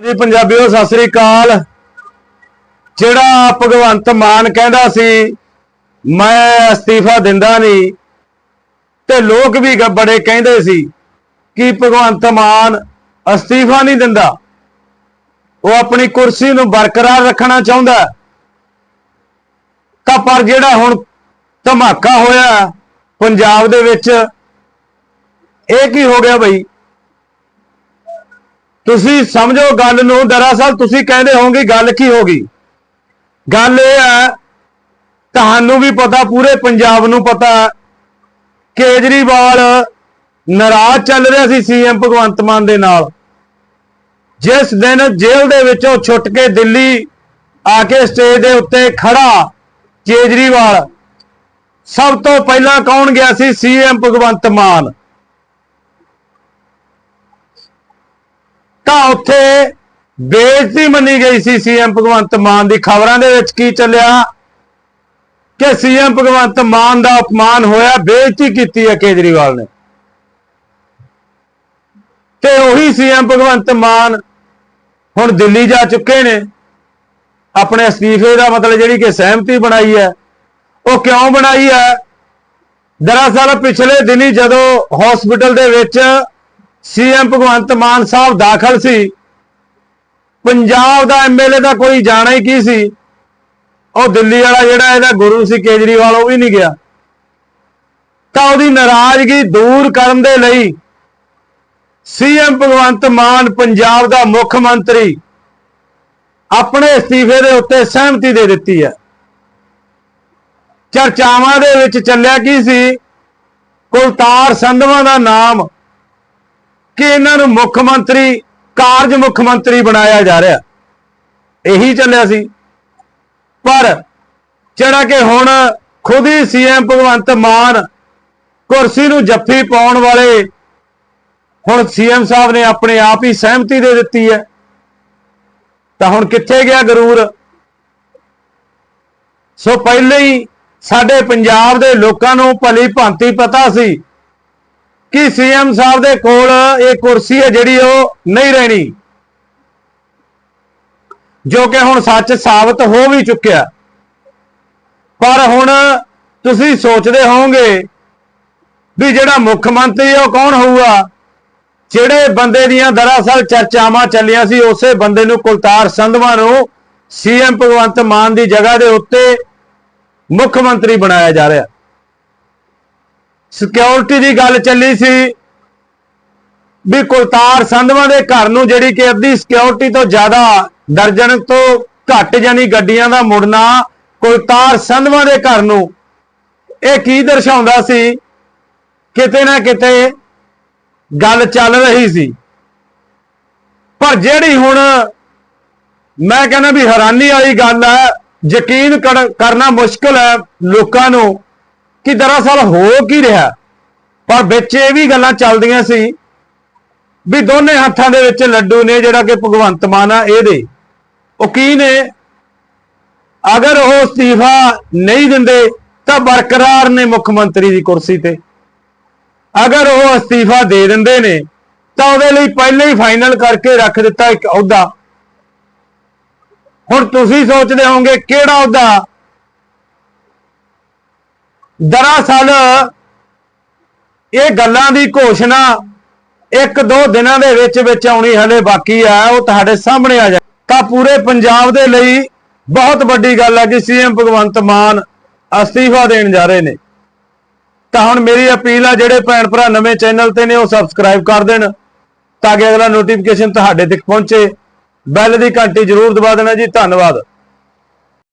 ਜੀ ਪੰਜਾਬੀਓ, ਸਤਿ ਸ੍ਰੀ ਅਕਾਲ। ਜਿਹੜਾ ਭਗਵੰਤ ਮਾਨ ਕਹਿੰਦਾ ਸੀ, ਮੈਂ ਅਸਤੀਫਾ ਦਿੰਦਾ ਨਹੀਂ। ਤੇ ਲੋਕ ਵੀ ਬੜੇ ਕਹਿੰਦੇ ਸੀ ਕਿ ਭਗਵੰਤ ਮਾਨ ਅਸਤੀਫਾ ਨਹੀਂ ਦਿੰਦਾ। ਉਹ ਆਪਣੀ ਕੁਰਸੀ ਨੂੰ ਬਰਕਰਾਰ ਰੱਖਣਾ ਚਾਹੁੰਦਾ ਤਾਂ ਪਰ ਜਿਹੜਾ ਹੁਣ ਧਮਾਕਾ ਹੋਇਆ, ਪੰਜਾਬ ਦੇ ਵਿੱਚ, ਇਹ ਕੀ ਹੋ ਗਿਆ ਬਈ? ਤੁਸੀਂ ਸਮਝੋ ਗੱਲ ਨੂੰ, ਦਰਅਸਲ ਤੁਸੀਂ ਕਹਿੰਦੇ ਹੋਗੇ ਗੱਲ ਕੀ ਹੋ ਗਈ? ਗੱਲ ਇਹ ਹੈ, ਤੁਹਾਨੂੰ ਵੀ ਪਤਾ, ਪੂਰੇ ਪੰਜਾਬ ਨੂੰ ਪਤਾ, ਕੇਜਰੀਵਾਲ ਨਾਰਾਜ਼ ਚੱਲ ਰਿਹਾ ਸੀ ਸੀਐਮ ਭਗਵੰਤ ਮਾਨ ਦੇ ਨਾਲ। ਜਿਸ ਦਿਨ ਜੇਲ੍ਹ ਦੇ ਵਿੱਚੋਂ ਛੁੱਟ ਕੇ ਦਿੱਲੀ ਆ ਕੇ ਸਟੇਜ ਦੇ ਉੱਤੇ ਖੜਾ ਕੇਜਰੀਵਾਲ, ਸਭ ਤੋਂ ਪਹਿਲਾਂ ਕੌਣ ਗਿਆ ਸੀ? ਸੀਐਮ ਭਗਵੰਤ ਮਾਨ। ਤਾਂ ਉੱਥੇ ਬੇਇੱਜ਼ਤੀ ਮੰਨੀ ਗਈ ਸੀ ਸੀਐਮ ਭਗਵੰਤ ਮਾਨ ਦੀ। ਖਬਰਾਂ ਦੇ ਵਿੱਚ ਕੀ ਚੱਲਿਆ? ਕਿ ਸੀਐਮ ਭਗਵੰਤ ਮਾਨ ਦਾ ਅਪਮਾਨ ਹੋਇਆ, ਬੇਇੱਜ਼ਤੀ ਕੀਤੀ ਹੈ ਕੇਜਰੀਵਾਲ ਨੇ। ਤੇ ਉਹੀ ਸੀਐਮ ਭਗਵੰਤ ਮਾਨ ਹੁਣ ਦਿੱਲੀ ਜਾ ਚੁੱਕੇ ਨੇ। ਆਪਣੇ ਅਸਤੀਫੇ ਦਾ ਮਤਲਬ ਜਿਹੜੀ ਕਿ ਸਹਿਮਤੀ ਬਣਾਈ ਹੈ, ਉਹ ਕਿਉਂ ਬਣਾਈ ਹੈ? ਦਰਅਸਲ ਪਿਛਲੇ ਦਿਨੀ ਜਦੋਂ ਹਸਪੀਟਲ ਦੇ ਵਿੱਚ ਸੀਐਮ ਭਗਵੰਤ ਮਾਨ ਸਾਹਿਬ ਦਾਖਲ ਸੀ। ਪੰਜਾਬ ਦਾ ਐਮਐਲਏ ਦਾ ਕੋਈ ਜਾਣਾ ਹੀ ਕੀ ਸੀ? ਉਹ ਦਿੱਲੀ ਵਾਲਾ ਜਿਹੜਾ ਇਹਦਾ ਗੁਰੂ ਸੀ ਕੇਜਰੀਵਾਲ, ਉਹ ਵੀ ਨਹੀਂ ਗਿਆ। ਤਾਂ ਉਹਦੀ ਨਾਰਾਜ਼ਗੀ ਦੂਰ ਕਰਨ ਦੇ ਲਈ ਸੀਐਮ ਭਗਵੰਤ ਮਾਨ ਪੰਜਾਬ ਦਾ ਮੁੱਖ ਮੰਤਰੀ ਆਪਣੇ ਅਸਤੀਫੇ ਦੇ ਉੱਤੇ ਸਹਿਮਤੀ ਦੇ ਦਿੱਤੀ ਹੈ। ਚਰਚਾਵਾਂ ਦੇ ਵਿੱਚ ਚੱਲਿਆ ਕੀ ਸੀ? ਕੁਲਤਾਰ ਸੰਧਵਾ ਦਾ ਨਾਮ ਕਿ ਇਹਨਾਂ ਨੂੰ ਮੁੱਖ ਮੰਤਰੀ, ਕਾਰਜ ਮੁੱਖ ਮੰਤਰੀ ਬਣਾਇਆ ਜਾ ਰਿਹਾ। ਇਹੀ ਚੱਲਿਆ ਸੀ। ਪਰ ਜਿਹੜਾ ਕਿ ਹੁਣ ਖੁਦ ਹੀ ਸੀਐਮ ਭਗਵੰਤ ਮਾਨ ਕੁਰਸੀ ਨੂੰ ਜੱਫੀ ਪਾਉਣ ਵਾਲੇ ਹੁਣ ਸੀਐਮ ਸਾਹਿਬ ਨੇ ਆਪਣੇ ਆਪ ਹੀ ਸਹਿਮਤੀ ਦੇ ਦਿੱਤੀ ਹੈ। ਤਾਂ ਹੁਣ ਕਿੱਥੇ ਗਿਆ ਗਰੂਰ? ਸੋ ਪਹਿਲੇ ਹੀ ਸਾਡੇ ਪੰਜਾਬ ਦੇ ਲੋਕਾਂ ਨੂੰ ਭਲੀ ਭਾਂਤੀ ਪਤਾ ਸੀ ਕਿ ਸੀਐਮ ਸਾਹਿਬ ਦੇ ਕੋਲ ਇਹ ਕੁਰਸੀ ਹੈ ਜਿਹੜੀ ਉਹ ਨਹੀਂ ਰਹਿਣੀ। ਜੋ ਕਿ ਹੁਣ ਸੱਚ ਸਾਬਤ ਹੋ ਵੀ ਚੁੱਕਿਆ। ਪਰ ਹੁਣ ਤੁਸੀਂ ਸੋਚਦੇ ਹੋਵੋਗੇ ਵੀ ਜਿਹੜਾ ਮੁੱਖ ਮੰਤਰੀ ਉਹ ਕੌਣ ਹੋਊਗਾ? ਜਿਹੜੇ ਬੰਦੇ ਦੀਆਂ ਦਰਅਸਲ ਚਰਚਾਵਾਂ ਚੱਲੀਆਂ ਸੀ, ਉਸੇ ਬੰਦੇ ਨੂੰ ਕੁਲਤਾਰ ਸੰਧਵਾ ਨੂੰ ਸੀਐਮ ਭਗਵੰਤ ਮਾਨ ਦੀ ਜਗ੍ਹਾ ਦੇ ਉੱਤੇ ਮੁੱਖ ਮੰਤਰੀ ਬਣਾਇਆ ਜਾ ਰਿਹਾ। ਸਿਕਿਉਰਿਟੀ ਦੀ ਗੱਲ ਚੱਲੀ ਸੀ ਵੀ ਕੁਲਤਾਰ ਸੰਧਵਾ ਦੇ ਘਰ ਨੂੰ ਜਿਹੜੀ ਕਿ ਅੱਧੀ ਸਿਕਿਉਰਿਟੀ ਤੋਂ ਜ਼ਿਆਦਾ ਦਰਜਨ ਤੋਂ ਘੱਟ ਯਾਨੀ ਗੱਡੀਆਂ ਦਾ ਮੁੜਨਾ ਕੁਲਤਾਰ ਸੰਧਵਾ ਦੇ ਘਰ ਨੂੰ, ਇਹ ਕੀ ਦਰਸਾਉਂਦਾ ਸੀ? ਕਿਤੇ ਨਾ ਕਿਤੇ ਗੱਲ ਚੱਲ ਰਹੀ ਸੀ। ਪਰ ਜਿਹੜੀ ਹੁਣ ਮੈਂ ਕਹਿੰਦਾ ਵੀ ਹੈਰਾਨੀ ਵਾਲੀ ਗੱਲ ਹੈ, ਯਕੀਨ ਕਰ- ਕਰਨਾ ਮੁਸ਼ਕਲ ਹੈ ਲੋਕਾਂ ਨੂੰ ਕਿ ਦਰਅਸਲ ਹੋ ਕੀ ਰਿਹਾ? ਪਰ ਵਿੱਚ ਇਹ ਵੀ ਗੱਲਾਂ ਚੱਲਦੀਆਂ ਸੀ ਵੀ ਦੋਨੇ ਹੱਥਾਂ ਦੇ ਵਿੱਚ ਲੱਡੂ ਨੇ ਜਿਹੜਾ ਕਿ ਭਗਵੰਤ ਮਾਨ ਆ ਇਹਦੇ। ਉਹ ਕੀ ਨੇ? ਅਗਰ ਉਹ ਅਸਤੀਫਾ ਨਹੀਂ ਦਿੰਦੇ ਤਾਂ ਬਰਕਰਾਰ ਨੇ ਮੁੱਖ ਮੰਤਰੀ ਦੀ ਕੁਰਸੀ ਤੇ। ਅਗਰ ਉਹ ਅਸਤੀਫਾ ਦੇ ਦਿੰਦੇ ਨੇ ਤਾਂ ਉਹਦੇ ਲਈ ਪਹਿਲਾਂ ਹੀ ਫਾਈਨਲ ਕਰਕੇ ਰੱਖ ਦਿੱਤਾ ਇੱਕ ਅਹੁਦਾ। ਹੁਣ ਤੁਸੀਂ ਸੋਚਦੇ ਹੋਵੋਗੇ ਕਿਹੜਾ ਅਹੁਦਾ? ਦਰਅਸਲ ਇਹ ਗੱਲਾਂ ਦੀ ਘੋਸ਼ਣਾ ਇੱਕ ਦੋ ਦਿਨਾਂ ਦੇ ਵਿੱਚ ਵਿੱਚ ਆਉਣੀ ਹਲੇ ਬਾਕੀ ਆ, ਉਹ ਤੁਹਾਡੇ ਸਾਹਮਣੇ ਆ ਜਾ ਤਾਂ ਪੂਰੇ ਪੰਜਾਬ ਦੇ ਲਈ ਬਹੁਤ ਵੱਡੀ ਗੱਲ ਹੈ ਕਿ ਸੀਐਮ ਭਗਵੰਤ ਮਾਨ ਅਸਤੀਫਾ ਦੇਣ ਜਾ ਰਹੇ ਨੇ। ਤਾਂ ਹੁਣ ਮੇਰੀ ਅਪੀਲ ਆ, ਜਿਹੜੇ ਭੈਣ ਭਰਾ ਨਵੇਂ ਚੈਨਲ ਤੇ ਨੇ, ਉਹ ਸਬਸਕ੍ਰਾਈਬ ਕਰ ਦੇਣ ਤਾਂ ਕਿ ਅਗਲਾ ਨੋਟੀਫਿਕੇਸ਼ਨ ਤੁਹਾਡੇ ਤੱਕ ਪਹੁੰਚੇ। ਬੈਲ ਦੀ ਘੰਟੀ ਜ਼ਰੂਰ ਦਬਾ ਦੇਣਾ ਜੀ, ਧੰਨਵਾਦ।